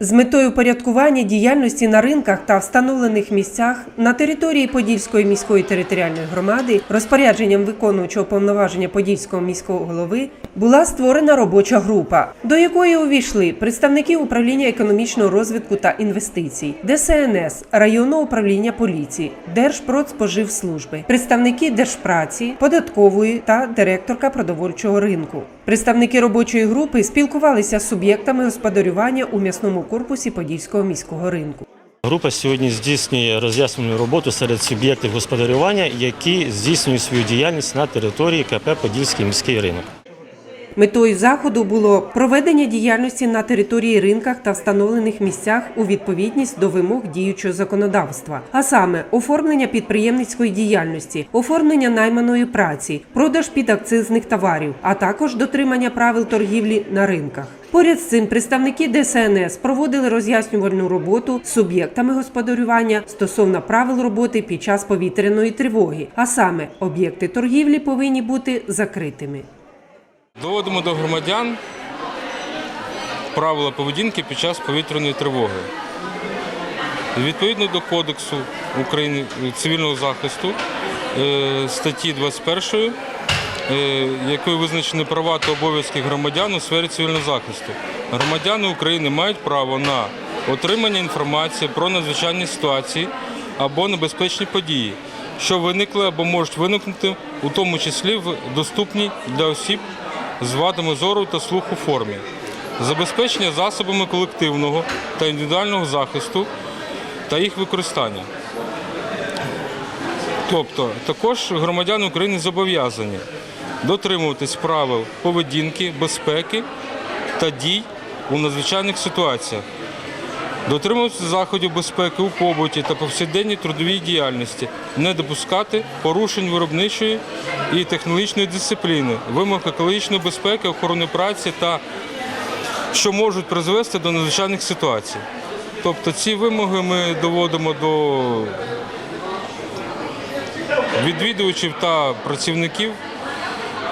З метою порядкування діяльності на ринках та встановлених місцях на території Подільської міської територіальної громади розпорядженням виконуючого повноваження Подільського міського голови була створена робоча група, до якої увійшли представники управління економічного розвитку та інвестицій, ДСНС, районного управління поліції, Держпродспоживслужби, представники держпраці, податкової та директорка продовольчого ринку. Представники робочої групи спілкувалися з суб'єктами господарювання у м'ясному корпусі Подільського міського ринку. Група сьогодні здійснює роз'яснену роботу серед суб'єктів господарювання, які здійснюють свою діяльність на території КП Подільський міський ринок. Метою заходу було проведення діяльності на території ринках та встановлених місцях у відповідність до вимог діючого законодавства, а саме оформлення підприємницької діяльності, оформлення найманої праці, продаж підакцизних товарів, а також дотримання правил торгівлі на ринках. Поряд з цим представники ДСНС проводили роз'яснювальну роботу з суб'єктами господарювання стосовно правил роботи під час повітряної тривоги, а саме об'єкти торгівлі повинні бути закритими. Доводимо до громадян правила поведінки під час повітряної тривоги. Відповідно до Кодексу України цивільного захисту е, статті 21, е, якою визначені права та обов'язки громадян у сфері цивільного захисту. Громадяни України мають право на отримання інформації про надзвичайні ситуації або небезпечні події, що виникли або можуть виникнути, у тому числі в доступній для осіб з вадами зору та слуху формі, забезпечення засобами колективного та індивідуального захисту та їх використання. Тобто також громадяни України зобов'язані дотримуватись правил поведінки, безпеки та дій у надзвичайних ситуаціях, дотримуватися заходів безпеки у побуті та повсякденній трудовій діяльності, не допускати порушень виробничої і технологічної дисципліни, вимог екологічної безпеки, охорони праці та що можуть призвести до надзвичайних ситуацій. Тобто ці вимоги ми доводимо до відвідувачів та працівників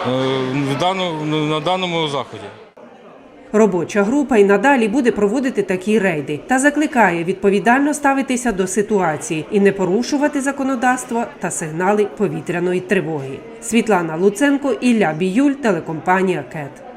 е, на даному заході. Робоча група і надалі буде проводити такі рейди та закликає відповідально ставитися до ситуації і не порушувати законодавство та сигнали повітряної тривоги. Світлана Луценко, Ілля Біюль, телекомпанія КЕТ.